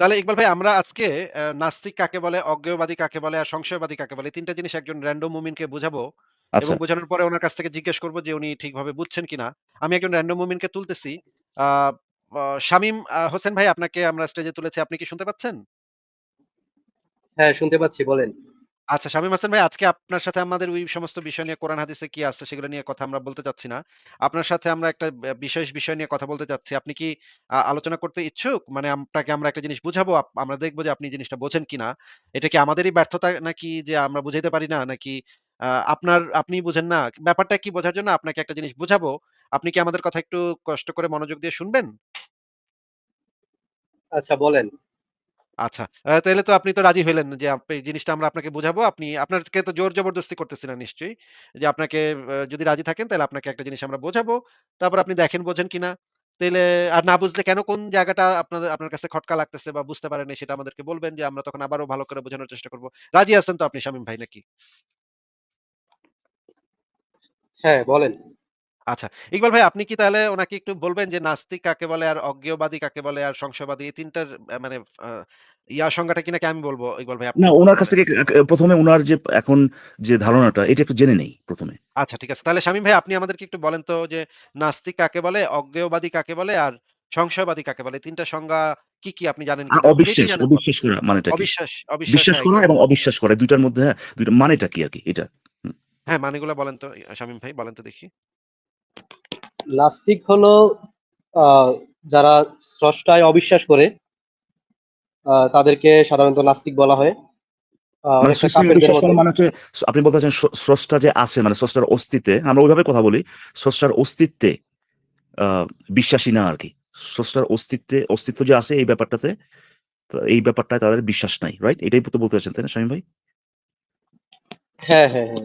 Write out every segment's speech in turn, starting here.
তাহলে ইকবাল ভাই আমরা আজকে নাস্তিক কাকে বলে, অজ্ঞেয়বাদী কাকে বলে, আর সংশয়বাদী কাকে বলে? তিনটা জিনিস একজন র‍্যান্ডম মুমিনকে বুঝাবো এবং আচ্ছা। বোঝানোর পরে ওনার কাছ থেকে জিজ্ঞেস করব যে উনি ঠিকভাবে বুঝছেন কিনা। আমি একজন র‍্যান্ডম মুমিনকে তুলতেছি। শামীম হোসেন ভাই আপনাকে আমরা স্টেজে তুলেছি। আপনি কি শুনতে পাচ্ছেন? হ্যাঁ, শুনতে পাচ্ছি বলেন। আচ্ছা শামীম হাসান ভাই, আজকে আপনার সাথে আমাদের ওই সমস্ত বিষয় নিয়ে কোরআন হাদিসে কি আছে সেগুলো নিয়ে কথা আমরা বলতে চাচ্ছি না। আপনার সাথে আমরা একটা বিশেষ বিষয় নিয়ে কথা বলতে চাচ্ছি। আপনি কি আলোচনা করতে ইচ্ছুক? মানে আপনাকে আমরা একটা জিনিস বুঝাবো। আমরা দেখব যে আপনি জিনিসটা বোঝেন কিনা। এটা কি আমাদেরই ব্যর্থতা নাকি যে আমরা বুঝাইতে পারি না? নাকি আপনার আপনি বুঝেন না? ব্যাপারটা কি বোঝার জন্য আপনাকে একটা জিনিস বুঝাবো। আপনি কি আমাদের কথা একটু কষ্ট করে মনোযোগ দিয়ে শুনবেন? আচ্ছা বলেন। আচ্ছা। আ তাইলে তো আপনি তো রাজি হইলেন যে আপ এই জিনিসটা আমরা আপনাকে বুঝাবো। আপনি আপনাকে তো জোর জবরদস্তি করতেছি না নিশ্চয়ই। যে আপনাকে যদি রাজি থাকেন তাহলে আপনাকে একটা জিনিস আমরা বোঝাবো। তারপর আপনি দেখেন বোঝেন কিনা। তাহলে আর না বুঝলে কেন কোন জায়গাটা আপনাদের আপনার কাছে খটকা লাগতেছে বা বুঝতে পারেন সেটা আমাদেরকে বলবেন যে আমরা তখন আবারও ভালো করে বোঝানোর চেষ্টা করব। রাজি আছেন তো আপনি শামীম ভাই নাকি? হ্যাঁ, বলেন। আচ্ছা। ইকবাল ভাই আপনি কি তাহলে উনাকে একটু বলবেন যে নাস্তিক কাকে বলে, আর অজ্ঞেয়বাদী কাকে বলে, আর সংশয়বাদী এই ৩ টার আ মানে ইয়া সংজ্ঞাটা কি নাকি আমি বলব? ইকবাল ভাই না উনার কাছ থেকে এক ১ম এ উনার যে এখন যে ধারণাটা এটা একটু জেনে নেই ১ম এ। আচ্ছা ঠিক আছে। তাহলে শামীম ভাই আপনি আমাদেরকে একটু বলেন তো যে নাস্তিক কাকে বলে, অজ্ঞেয়বাদী কাকে বলে, আর সংশয়বাদী কাকে বলে? ৩ টা সংজ্ঞা কি, কি আপনি জানেন আ কিনা? ২ টি অবিশ্বাস, অবিশ্বাস করা মানেটা কি? অবিশ্বাস, বিশ্বাস হ্যাঁ, করা এবং অবিশ্বাস করা ২ টার মধ্যে হ্যাঁ, ২ টা মানেটা কি এটা? হুম। হ্যাঁ, মানেগুলা বলেন তো শামীম ভাই বলেন তো দেখি। নাস্তিক হলো যারা স্রষ্টায় অবিশ্বাস করে তাদেরকে সাধারণত নাস্তিক বলা হয়। মানে মানে হচ্ছে আপনি বলতে চাচ্ছেন স্রষ্টা যে আছে মানে স্রষ্টার অস্তিত্বে আমরা ওইভাবে কথা বলি। স্রষ্টার অস্তিত্বে বিশ্বাসী না আরকি। স্রষ্টার অস্তিত্বে অস্তিত্ব যে আছে এই ব্যাপারটাতে এই ব্যাপারটায় তাদের বিশ্বাস নাই। রাইট? এটাই তো বলতে চাচ্ছেন তাই না শামীম ভাই? হ্যাঁ, হ্যাঁ, হ্যাঁ।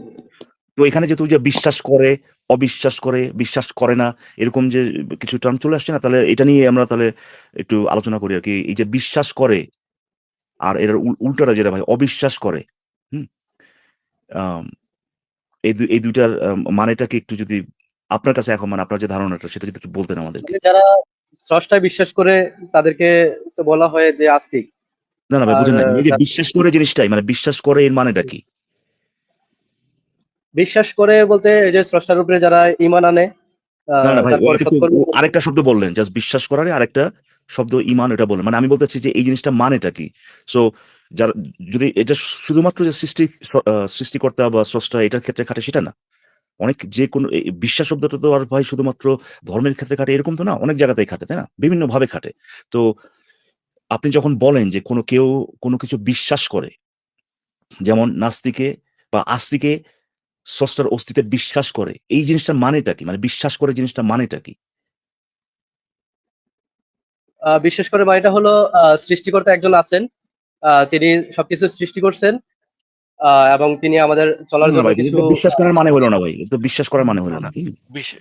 তো এখানে যেহেতু যে বিশ্বাস করে, অবিশ্বাস করে, বিশ্বাস করে না এরকম যে কিছু টার্ম চলে আসছে না তাহলে এটা নিয়ে আমরা তাহলে একটু আলোচনা করি আর কি এই যে বিশ্বাস করে আর এর উল উল্টাটা যেটা ভাই অবিশ্বাস করে। হুম? এই এই ২ টার মানেটা কি একটু যদি আপনার কাছে এখন মানে আপনার যে ধারণাটা সেটা যদি একটু বলতেন আমাদেরকে। মানে যারা স্রষ্টায় বিশ্বাস করে তাদেরকে তো বলা হয় যে আস্তিক। না, না ভাই বুঝেন নাই। এই যে বিশ্বাস করে জিনিসটাই মানে বিশ্বাস করে এর মানেটা কি? বিশ্বাস করে বলতে এই যে স্রষ্টার উপরে যারা ইমান আনে আরেকটা শব্দ বললেন। জাস্ট বিশ্বাস করারই আরেকটা শব্দ ইমান এটা বললেন। মানে আমি বলতে চাচ্ছি যে এই জিনিসটা মানেটা কি? সো যারা যদি এটা শুধুমাত্র যে সৃষ্টি সৃষ্টিকর্তা বা স্রষ্টা এটার ক্ষেত্রে খাটে সেটা না। অনেক যেকোনো এ বিশ্বাস শব্দটা তো আর ভাই শুধুমাত্র ধর্মের ক্ষেত্রে খাটে এরকম তো না। অনেক জায়গাতেই খাটে, তাই না? বিভিন্ন ভাবে খাটে। তো আপনি যখন বলেন যে কোনো কেউ কোনো কিছু বিশ্বাস করে যেমন নাস্তিকে বা আস্তিকে স্রষ্টার অস্তিত্বে বিশ্বাস করে। এই জিনিসটার মানেটা কি? মানে বিশ্বাস করে জিনিসটা মানেটা কি? বিশ্বাস করে মানেটা হলো সৃষ্টিকর্তা একজন আছেন। তিনি সবকিছু সৃষ্টি করছেন। এবং তিনি আমাদের চলার জন্য কিছু বিশ্বাস করার মানে হলো না ভাই। তো বিশ্বাস করার মানে হইল না।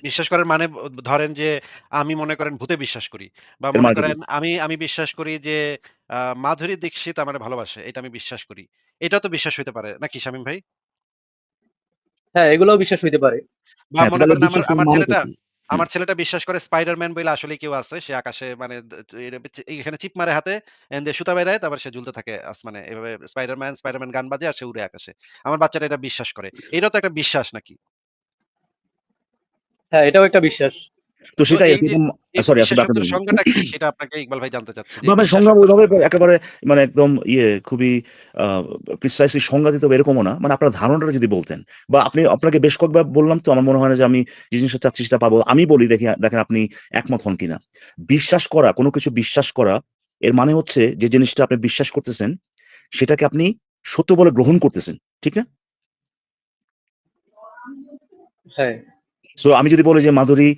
বিশ্বাস করার মানে ধরেন যে আমি মনে করেন ভূতে বিশ্বাস করি। বা মনে করেন আমি আমি বিশ্বাস করি যে মাধুরী দীক্ষিত আমারে ভালোবাসে। এটা আমি বিশ্বাস করি। এটাও তো বিশ্বাস হইতে পারে। নাকি শামীম ভাই? হ্যাঁ, এগুলোও বিশ্বাস হইতে পারে। বা হ্যাঁ, মনে করেন আমার আমার ছেলেটা আমার ছেলেটা বিশ্বাস করে স্পাইডারম্যান বলে আসলে কেউ আছে। সে আকাশে মানে এখানে চিপ মারে হাতে সুতা বেড়ায় তারপর সে ঝুলতে থাকে আসমানে। এভাবে স্পাইডারম্যান, স্পাইডারম্যান গান বাজে আর সে উড়ে আকাশে। আমার বাচ্চাটা এটা বিশ্বাস করে। এটাও তো একটা বিশ্বাস নাকি? হ্যাঁ, এটাও একটা বিশ্বাস। তো সেটাই সরি সংজ্ঞাটা কি? সেটা আপনাকে ইকবাল ভাই জানতে চাচ্ছি ভাই সংজ্ঞা ওইভাবে একেবারে মানে একদম ইয়ে খুবই আ প্রিসাইজলি সংজ্ঞা দিতে এরকমও না। মানে আপনার ধারণাটা যদি বলতেন বা আপনি আপনাকে বেশ কয়েকবার বললাম তো আমার মনে হয় না যে আমি যে জিনিসটা চাচ্ছি সেটা পাবো। আমি বলি দেখি দেখেন আপনি একমত হন কিনা। বিশ্বাস করা, কোনো কিছু বিশ্বাস করা এর মানে হচ্ছে যে জিনিসটা আপনি বিশ্বাস করতেছেন সেটাকে আপনি সত্য বলে গ্রহণ করতেছেন। ঠিক না? হ্যাঁ। সো আমি যদি বলি যে মাধুরী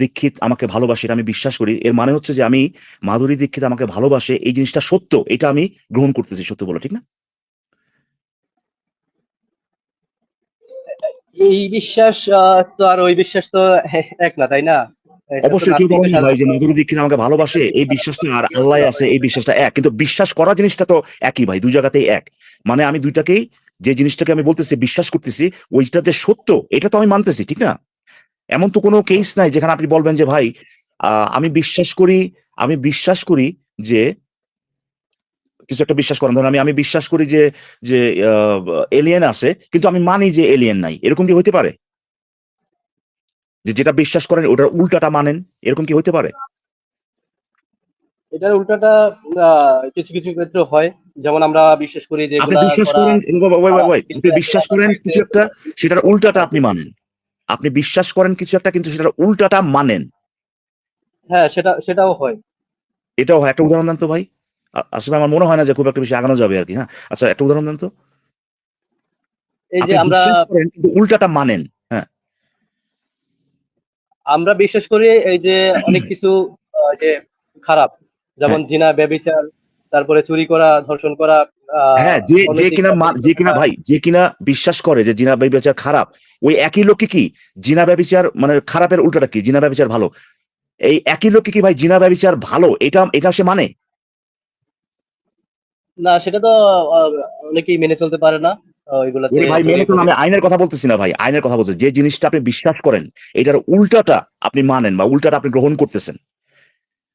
দীক্ষিত আমাকে ভালোবাসে এটা আমি বিশ্বাস করি। এর মানে হচ্ছে যে আমি মাধুরী দীক্ষিত আমাকে ভালোবাসে এই জিনিসটা সত্য। এটা আমি গ্রহণ করতেছি সত্য বলো ঠিক না? এই বিশ্বাস তো আর ওই বিশ্বাস তো এক না, তাই না? অবশ্যই কেউ বলেন ভাই যে মাধুরী দীক্ষিত আমাকে ভালোবাসে এই বিশ্বাসটা আর আল্লাহ আছে এই বিশ্বাসটা এক। কিন্তু বিশ্বাস করা জিনিসটা তো একই ভাই। ২ জায়গাতেই এক। মানে আমি ২ টাকেই যে জিনিসটাকে আমি বলতেছি বিশ্বাস করতেছি ওইটা যে সত্য এটা তো আমি মানতেছি। ঠিক না? এমন তো কোনো কেস নাই যেখানে আপনি বলবেন যে ভাই আমি বিশ্বাস করি আমি বিশ্বাস করি যে কিছু একটা বিশ্বাস করেন ধরেন আমি আমি বিশ্বাস করি যে যে এলিয়েন আছে কিন্তু আমি মানি যে এলিয়েন নাই এরকম কি হইতে পারে যে যেটা বিশ্বাস করেন ওটার উল্টাটা মানেন এরকম কি হতে পারে? এটার উল্টাটা কিছু কিছু ক্ষেত্রে হয়। যেমন আমরা বিশ্বাস করি যে আপনি বিশ্বাস করেন আপনি বিশ্বাস করেন কিছু একটা সেটার উল্টাটা আপনি মানেন। আপনি বিশ্বাস করেন কিছু একটা কিন্তু সেটার উল্টাটা মানেন। হ্যাঁ সেটা সেটাও হয়। এটাও হয়। একটা উদাহরণ দেন তো ভাই। আসলে আমার মনে হয় না যে খুব একটা বেশি আগানো যাবে আর কি হ্যাঁ? আচ্ছা একটা উদাহরণ দেন তো। এই যে আমরা উল্টাটা মানেন। আমরা বিশ্বাস করি এই যে অনেক কিছু যে খারাপ। যেমন হ্যাঁ। জিনা ব্যবিচার তারপরে চুরি করা ধর্ষণ করা হ্যাঁ যে যে কিনা যে কিনা ভাই যে কিনা বিশ্বাস করে যে জিনা ব্যবচার খারাপ ওই একই লোককে কি জিনা ব্যবচার মানে খারাপের উল্টাটা কি? জিনা ব্যবচার ভালো। এই একই লোককে কি ভাই জিনা ব্যবচার ভালো? এটা এটা সে মানে? না সেটা তো অনেকেই মেনে চলতে পারে না। ভাই মেনে তো আমি আইনের কথা বলতেছি না ভাই আইনের কথা বলছি। যে জিনিসটা আপনি বিশ্বাস করেন এটার উল্টাটা আপনি মানেন বা উল্টাটা আপনি গ্রহণ করতেছেন।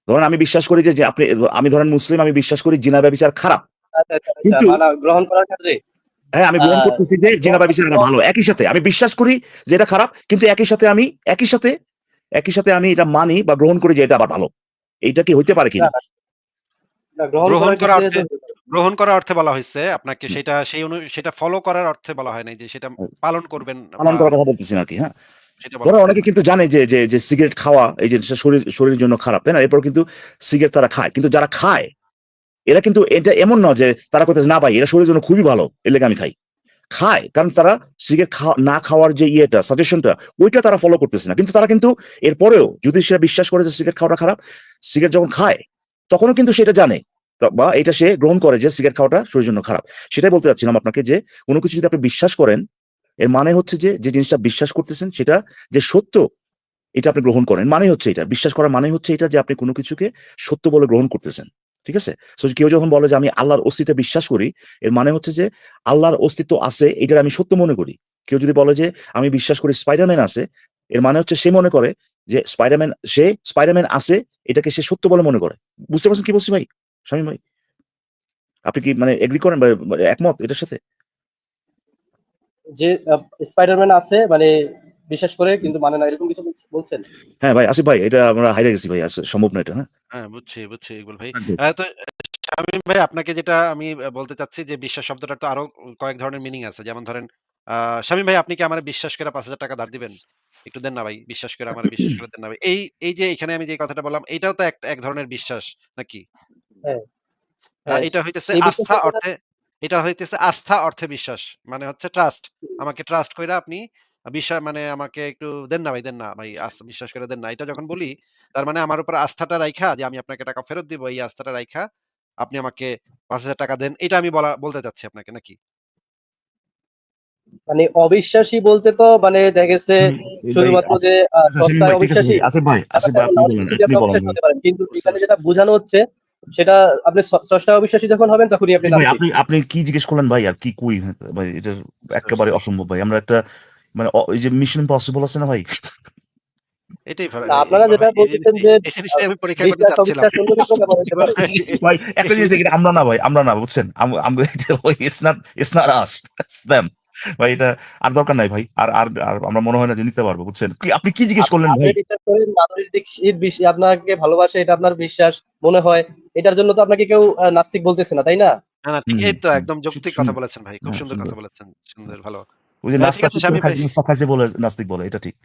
ধরেন আমি বিশ্বাস করি যে আপনি আমি ধরেন মুসলিম আমি বিশ্বাস করি জিনা ব্যবচার খারাপ। আচ্ছা, আচ্ছা, আচ্ছা, কিন্তু- গ্রহণ করার ক্ষেত্রে? হ্যাঁ আমি গ্রহণ করতেছি যে জিনা ব্যবচার ভালো একই সাথে। আমি বিশ্বাস করি যে এটা খারাপ কিন্তু একই সাথে আমি একই সাথে একই সাথে আমি এটা মানি বা গ্রহণ করি যে এটা আবার ভালো। এইটা কি হইতে পারে কিনা? না, গ্রহণ করা গ্রহণ করার অর্থে বলা হয়েছে আপনাকে সেটা সেই অনু সেটা ফলো করার অর্থে বলা হয় নাই যে সেটা পালন করবেন পালন করার কথা বলতেছি না আর কি হ্যাঁ। ধরো অনেকে কিন্তু জানে যে যে যে সিগারেট খাওয়া এই জিনিসটা শরীর শরীরের জন্য খারাপ তাই না? এরপর কিন্তু সিগারেট তারা খায়। কিন্তু যারা খায় এরা কিন্তু এটা এমন না যে তারা করতেছে না ভাই এটা শরীরের জন্য খুবই ভালো এর লেগে আমি খাই। খায় কারণ তারা সিগারেট খাওয়া না খাওয়ার যে ইয়েটা সাজেশনটা ওইটা তারা ফলো করতেছে না। কিন্তু তারা কিন্তু এরপরেও যদি সেটা বিশ্বাস করে যে সিগারেট খাওয়াটা খারাপ সিগারেট যখন খায় তখনও কিন্তু সেটা জানে। বা এটা সে গ্রহণ করে যে সিগারেট খাওয়াটা শরীরের জন্য খারাপ। সেটাই বলতে চাচ্ছিলাম আপনাকে যে কোনো কিছু যদি আপনি বিশ্বাস করেন, এর মানে হচ্ছে যে যে জিনিসটা বিশ্বাস করতেছেন সেটা যে সত্য, এটা আপনি গ্রহণ করেন। মানে হচ্ছে এটা। বিশ্বাস করার মানে হচ্ছে এটা যে আপনি কোনো কিছুকে সত্য বলে গ্রহণ করতেছেন। ঠিক আছে? সো কেউ যখন বলে যে আমি আল্লাহর অস্তিত্বে বিশ্বাস করি, এর মানে হচ্ছে যে আল্লাহর অস্তিত্ব আছে, এটার আমি সত্য মনে করি। কেউ যদি বলে যে আমি বিশ্বাস করি স্পাইডারম্যান আছে, এর মানে হচ্ছে সে মনে করে যে স্পাইডারম্যান সে স্পাইডারম্যান আছে, এটাকে সে সত্য বলে মনে করে। বুঝতে পারছেন কি বলছি ভাই? স্বামী ভাই? আপনি কি মানে এগ্রি করেন বা একমত এটার সাথে? যে স্পাইডারম্যান আছে মানে বিশ্বাস করে কিন্তু মানে না এরকম কিছু বলছেন? হ্যাঁ ভাই আসিফ ভাই এটা আমরা হাইরে গেছি ভাই সম্ভব না এটা হ্যাঁ? হ্যাঁ বুঝছি বুঝছি ইকবাল ভাই। একদম। তো শামীম ভাই আপনাকে যেটা আমি বলতে চাচ্ছি যে বিশ্বাস শব্দটার তো আরও কয়েক ধরনের মিনিং আছে। যেমন ধরেন আহ শামীম ভাই আপনি কি আমার বিশ্বাস করে পাঁচ হাজার টাকা ধার দিবেন? একটু দেন না ভাই বিশ্বাস করে আমার বিশ্বাস করে দেন না ভাই। এই এই যে এখানে আমি যে কথাটা বললাম এটাও তো এক এক ধরনের বিশ্বাস নাকি? হ্যাঁ হ্যাঁ, এটা হইতেছে আস্থা অর্থে এটা হইতেছে আস্থা অর্থে বিশ্বাস। মানে হচ্ছে ট্রাস্ট আমাকে ট্রাস্ট কইরা আপনি বিশ্বাস মানে আমাকে একটু দেন না ভাই দেন না ভাই বিশ্বাস করে দেন না। এটা যখন বলি তার মানে আমার উপর আস্থাটা রাইখা যে আমি আপনাকে টাকা ফেরত দিব এই আস্থাটা রাইখা আপনি আমাকে পাঁচ হাজার টাকা দেন এটা আমি বলা বলতে চাচ্ছি আপনাকে নাকি? মানে অবিশ্বাসী বলতে তো মানে দেখা গেছে শুধুমাত্র যে আচ্ছা, সত্তায় ভাই, ঠিক আছে অবিশ্বাসী। আসিফ ভাই, আসিফ ভাই, আপনি বলেন, আপনি আপনি বলেন অবিশ্বাসী ভাই। হতে পারেন। কিন্তু এখানে যেটা বোঝানো হচ্ছে সেটা আপনি স্রষ্টা অবিশ্বাসী যখন হবেন তখনই আপনি আপনি আপনি কি জিজ্ঞেস করলেন ভাই আর কি কুই ভাই এটা একেবারে অসম্ভব ভাই। আমরা একটা মানে এই যে মিশন ইম্পসিবল আছে না ভাই? এটাই ভাই, আপনারা যেটা ভাই, বলতেছেন যে, আমি পরীক্ষা করতে চাচ্ছিলাম। অবিশ্বাস অন্য কিছু ব্যবহার হতে পারে ভাই একটা জিনিস দেখি আমরা না ভাই আমরা না বুঝছেন? আমরা it's not it's not us them ভাই এটা আর দরকার নাই ভাই। আর আর আমরা মনে হয় না যে নিতে পারব বুঝছেন? কি আপনি কি জিজ্ঞেস করলেন ভাই? আপনাকে ভালোবাসে এটা আপনার বিশ্বাস মনে হয়। এটার জন্য তো আপনাকে কেউ নাস্তিক বলতেছে না তাই না? ঠিক এই তো একদম যৌক্তিক কথা বলেছেন ভাই খুব হ্যাঁ, সুন্দর। কথা বলেছেন সুন্দর ভালো। ওই যে নাস্তিক বলে নাস্তিক বলে এটা ঠিক।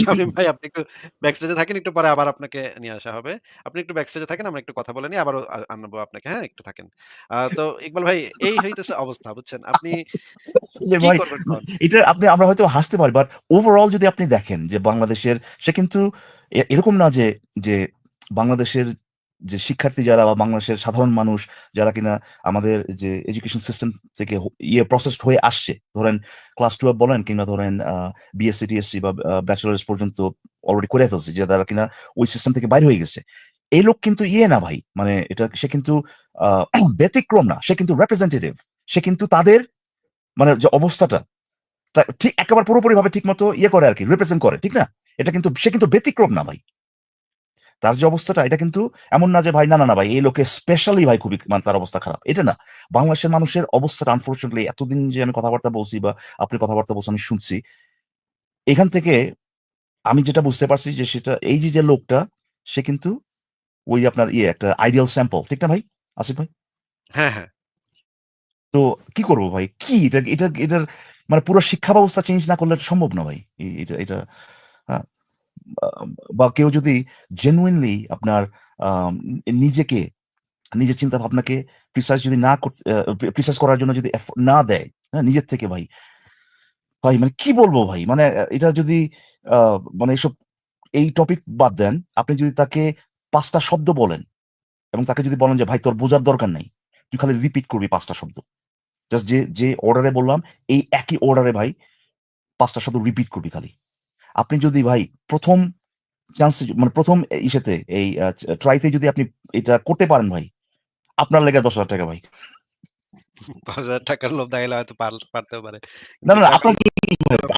শামীম ভাই আপনি একটু ব্যাকস্টেজে থাকেন একটু পরে আবার আপনাকে নিয়ে আসা হবে। আপনি একটু ব্যাকস্টেজে থাকেন আমরা একটু কথা বলে নিই আবার আনব আপনাকে হ্যাঁ একটু থাকেন। আহ, তো ইকবাল ভাই এই হইতেছে অবস্থা বুঝছেন? আপনি? এটা আপনি আমরা হয়তো হাসতে পারি বাট ওভারঅল যদি আপনি দেখেন যে বাংলাদেশের সে কিন্তু এরকম না যে যে বাংলাদেশের যে শিক্ষার্থী যারা বা বাংলাদেশের সাধারণ মানুষ যারা কিনা আমাদের যে এডুকেশন সিস্টেম থেকে ইয়ে প্রসেসড হয়ে আসছে, ধরেন ক্লাস টুয়েলভ বলেন কিংবা ধরেন বিএসসি টিএসসি বা ব্যাচেলার্স পর্যন্ত অলরেডি করে ফেলছে, যে তারা কিনা ওই সিস্টেম থেকে বাইরে হয়ে গেছে। এই লোক কিন্তু ইয়ে না ভাই মানে এটা সে কিন্তু ব্যতিক্রম না, সে কিন্তু রেপ্রেজেন্টেটিভ সে কিন্তু তাদের মানে যে অবস্থাটা ঠিক একেবারে পুরোপুরি ভাবে ঠিক মতো ইয়ে করে আর কি রিপ্রেজেন্ট করে, ঠিক না? এটা কিন্তু, সে কিন্তু ব্যতিক্রম না ভাই। তার যে অবস্থাটা এটা কিন্তু এমন না যে ভাই না না না ভাই এই লোকে স্পেশালি ভাই খুবই মানে তার অবস্থা খারাপ। এটা না। বাংলাদেশের মানুষের অবস্থাটা আনফর্চুনেটলি এতদিন যে আমি কথাবার্তা বলছি বা আপনি কথাবার্তা বলছেন আমি শুনছি এখান থেকে আমি যেটা বুঝতে পারছি যে সেটা এই যে যে লোকটা সে কিন্তু ওই আপনার ইয়ে একটা আইডিয়াল স্যাম্পল ঠিক না ভাই? আসিফ ভাই? হ্যাঁ, হ্যাঁ। তো কি করব ভাই? কি? এটা এটা এটার মানে পুরো শিক্ষা ব্যবস্থা চেঞ্জ না করলে সম্ভব না ভাই? এটা এটা হ্যাঁ, বা- কেউ যদি জেনুইনলি আপনার নিজেকে, নিজের চিন্তা ভাবনাকে প্রিসাইজ যদি না প্রিসাইজ করার জন্য যদি না দেয় হ্যাঁ নিজের থেকে ভাই ভাই মানে কি বলব ভাই? মানে এটা যদি মানে এসব, এই টপিক বাদ দেন, আপনি যদি তাকে পাঁচটা শব্দ বলেন এবং তাকে যদি বলেন যে, ভাই, তোর বোঝার দরকার নাই, তুই খালি রিপিট করবি পাঁচটা শব্দ। জাস্ট যে যে অর্ডারে বললাম, এই একই অর্ডারে ভাই, পাঁচটা শব্দ রিপিট করবি খালি। আপনি যদি ভাই, প্রথম চান্স মানে প্রথম ইসেতে এই ট্রাইতে যদি আপনি এটা করতে পারেন ভাই আপনার লেগে দশ হাজার টাকা ভাই ৳১০,০০০ টাকার লোভ দেখাইলে হয়তো পার পারে। না না না, আপনার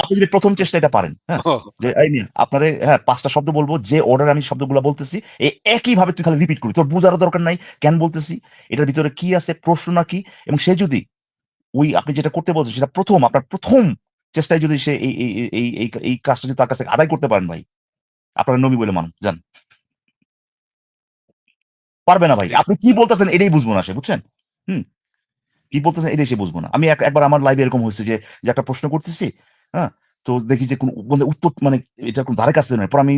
আপনি যদি প্রথম চেষ্টা এটা পারেন হ্যাঁ যে আপনারে হ্যাঁ পাঁচটা শব্দ বলব যে অর্ডার আমি শব্দগুলো বলতেছি এই একই ভাবে তুই খালি রিপিট করবি তোর বোঝারও দরকার নাই কেন বলতেছি এটার ভিতরে কি আছে প্রশ্ন না কি এবং সে যদি ওই আপনি যেটা করতে বলছেন সেটা প্রথম আপনার প্রথম চেষ্টায় যদি সে এই এই এই কাজটা যদি তার কাছে আদায় করতে পারেন ভাই আপনারা নবী বলে মানুন যান। পারবে না ভাই, আপনি কি বলতেছেন এটাই বুঝব না সে, বুঝছেন? হুম, কি বলতেছেন এটাই সে বুঝব না। আমি একবার আমার লাইভে এরকম হয়েছে যে একটা প্রশ্ন করতেছি হ্যাঁ তো দেখি যে কোন মানে উত্তর মানে এটা কোন ধারে কাছে পর আমি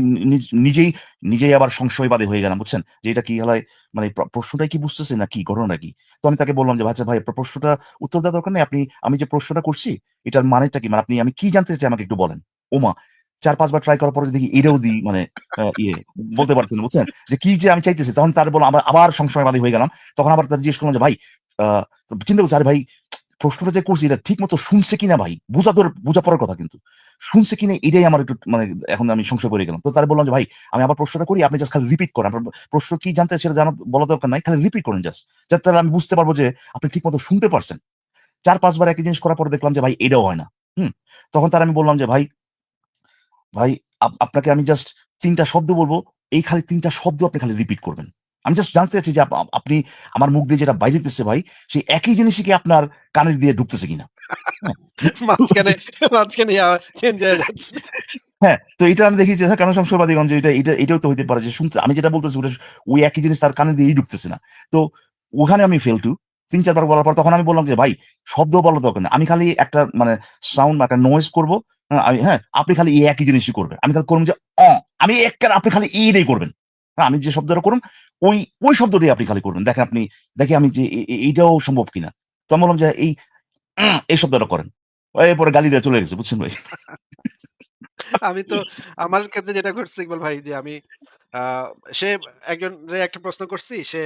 নিজেই নিজেই আবার সংশয়বাদী হয়ে গেলাম, বুঝছেন? যে এটা কি হলাই মানে প্রশ্নটাই কি বুঝতেছে না কি ঘটনা কি? তো আমি তাকে বললাম যে আচ্ছা ভাই প্রশ্নটা উত্তর দেওয়ার দরকার নেই, আপনি, আমি যে প্রশ্নটা করছি, এটার মানেটা কি? মানে আপনি, আমি কি জানতে চাই আমাকে একটু বলেন। ওমা চার পাঁচবার ট্রাই করার পরে দেখি এটাও দিই মানে ইয়ে বলতে পারছেন বুঝছেন? যে কি যে আমি চাইতেছি, তখন তার বললাম আবার আবার সংশয়বাদী হয়ে গেলাম। তখন আবার তার জিজ্ঞেস করলাম যে, ভাই চিন্তা করছি আরে ভাই, প্রশ্নটা যে করছি, এটা ঠিক মতো শুনছে কিনা ভাই? বোঝা তোর, বোঝা পড়ার কথা কিন্তু। শুনছে কিনা, এটাই আমার একটু মানে এখন আমি সংশয় করে গেলাম। তো তার বললাম যে, ভাই, আমি আবার প্রশ্নটা করি, আপনি জাস্ট খালি রিপিট করেন। আপনার প্রশ্ন কি জানতে সেটা জানা বলা দরকার নাই, খালি রিপিট করেন জাস্ট যাতে আমি বুঝতে পারব যে আপনি ঠিক মতো শুনতে পারছেন। চার পাঁচবার একই জিনিস করার পরে দেখলাম যে, ভাই, এটাও হয় না। হুম, তখন তার আমি বললাম যে, ভাই ভাই আপ- আপনাকে আমি জাস্ট তিনটা শব্দ বলব। এই খালি তিনটা শব্দ আপনি খালি রিপিট করবেন। আমি জাস্ট জানতে চাচ্ছি যে আপ- আপ- আপনি আমার মুখ দিয়ে যেটা বাইরে দিতেছে ভাই সেই একই জিনিসই কি আপনার কানের দিয়ে ঢুকতেছে কিনা? মাঝখানে মাঝখানে চেঞ্জ হয়ে যাচ্ছে। হ্যাঁ তো এটা আমি দেখি যে কেন সংশয়বাদীগণ যে এটা এটা এটাও তো হইতে পারে যে শুনতে আমি যেটা বলতেছি ওটা ওই একই জিনিস তার কানে দিয়েই ঢুকতেছে না। তো ওখানে আমি ফেল টু তিন চারবার বলার পর তখন আমি বললাম যে ভাই শব্দ বলা দরকার নেই। আমি খালি একটা মানে সাউন্ড বা একটা নয়েজ করব। হ্যাঁ, আমি হ্যাঁ আপনি খালি এই একই জিনিসই করবেন। আমি খালি করব যে অ আমি এক আপনি খালি এইটাই করবেন। হ্যাঁ আমি যে শব্দটা করুন ওই ওই শব্দটাই আপনি খালি করবেন। দেখেন আপনি দেখি আমি যে এইটাও সম্ভব কিনা? তো আমি বললাম যে এই এই শব্দটা করেন। এরপরে গালি দিয়ে চলে গেছে বুঝছেন ভাই? আমি তো আমার ক্ষেত্রে যেটা ঘটছে ইকবাল ভাই যে আমি সে একজন একটা প্রশ্ন করছি সে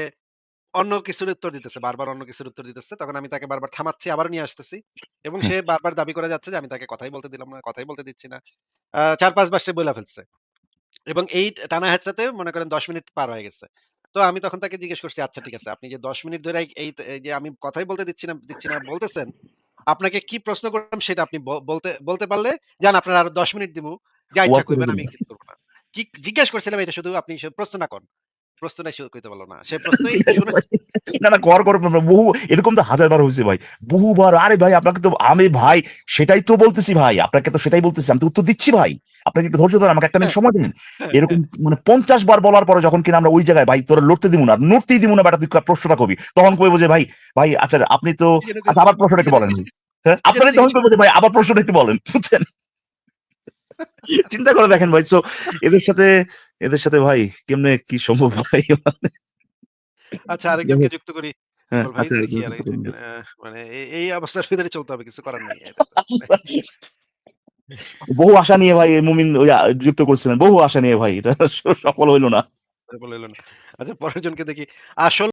অন্য কিছুর উত্তর দিতেছে। বারবার অন্য কিছুর উত্তর দিতেছে। তখন আমি তাকে বারবার থামাচ্ছি, আবারও নিয়ে আসতেছি। এবং সে বারবার দাবি করে যাচ্ছে যে আমি তাকে কথাই বলতে দিলাম না, কথাই বলতে দিচ্ছি না। আ ৪-৫ বার সে বইলা ফেলছে। এবং এই টানা হ্যাচড়াতে মনে করেন ১০ মিনিট পার হয়ে গেছে। তো আমি তখন তাকে জিজ্ঞেস করছি, "আচ্ছা ঠিক আছে। আপনি যে ১০ মিনিট ধরে এই যে আমি কথাই বলতে দিচ্ছি না দিচ্ছি না বলতেছেন, আপনাকে কি প্রশ্ন করলাম সেটা আপনি বলতে বলতে পারলে যান আপনার আরও ১০ মিনিট দিমু। যা ইচ্ছা ওয়াজ করে কইবেন দিবেন। আমি কিছু না।" কি জিজ্ঞেস করছিলাম এটা শুধু আপনি প্রশ্ন না করেন। প্রশ্নটাই কইতে পারল না। সে প্রশ্নই না, না, কর, কর, বহু এরকম তো হাজারবার হইছে ভাই। বহুবার, আরে ভাই আপনাকে তো আমি ভাই সেটাই তো বলতেছি ভাই। আপনাকে তো সেটাই বলতেছি। আমি তো উত্তর দিচ্ছি ভাই। আপনাকে একটু ধৈর্য ধরেন, আমাকে একটা মিনিট সময় দিন। এরকম মানে ৫০ বার বলার পরে যখন কিনা আমরা ওই জায়গায় ভাই তোরা লড়তে দিব না, নড়তেই দিব না বেটা তুই প্রশ্নটা কবি। তখন কইবো যে ভাই, ভাই আচ্ছা আপনি তো আচ্ছা আবার প্রশ্নটা একটু বলেন। হ্যাঁ? তখন কইবো যে ভাই আবার প্রশ্নটা একটু বলেন। বুঝছেন? চিন্তা করে দেখেন ভাই। সো এদের সাথে এদের সাথে ভাই কেমনে কি সম্ভব ভাই? আচ্ছা আরেকজনকে যুক্ত করি। হ্যাঁ, আচ্ছা মানে এই এই অবস্থার ভিতরে চলতে হবে। কিছু করার নেই। বহু আশা নিয়ে ভাই মুমিন যুক্ত করছিলেন। বহু আশা নিয়ে ভাই। এটা সফল হইল না। সফল হইল না। আচ্ছা পরের জনকে দেখি। আসল